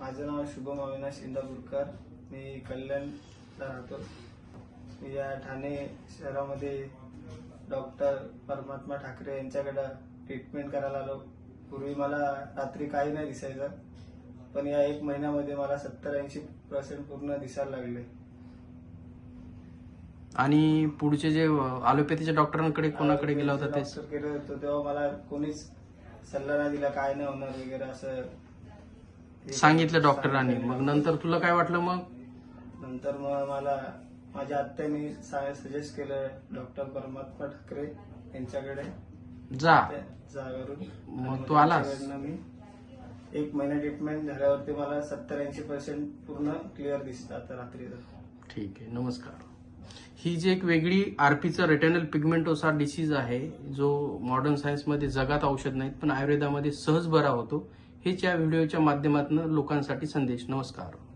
माझं नाव शुभम अविनाश इंदापूरकर. मी कल्याणला राहतो. मी या ठाणे शहरामध्ये डॉक्टर परमात्मा ठाकरे यांच्याकडं ट्रीटमेंट करायला आलो. पूर्वी मला रात्री काही नाही दिसायचं पण या एक महिन्यामध्ये मला सत्तर ऐंशी पर्सेंट पूर्ण दिसायला लागले. आणि पुढचे जे अलोपॅथीच्या डॉक्टरांकडे कोणाकडे गेला होता ते गेलो होतो तेव्हा मला कोणीच सल्ला नाही दिला काय नाही होणार वगैरे असं सांगितलं डॉक्टरांनी. मग नंतर तुला काय वाटलं मग? नंतर मग मला माझ्या आत्याने सजेस्ट केलं डॉक्टर परमात्मा ठाकरे यांच्याकडे. जा. त्या जागेवरून मग तू आलास? त्यांच्याकडनं मी एक महिना ट्रीटमेंट झाल्यावरती मला सत्तर ऐंशी पर्सेंट पूर्ण क्लिअर दिसतं आता रात्रीचं. ठीक आहे. नमस्कार. ही जी एक वेगळी आरपीचं रेटेनल पिगमेंटोसा डिसीज आहे जो मॉडर्न सायन्समध्ये जगात औषध नाहीत पण आयुर्वेदामध्ये सहज बरा होतो हेच या व्हिडिओच्या माध्यमातून लोकांसाठी संदेश. नमस्कार.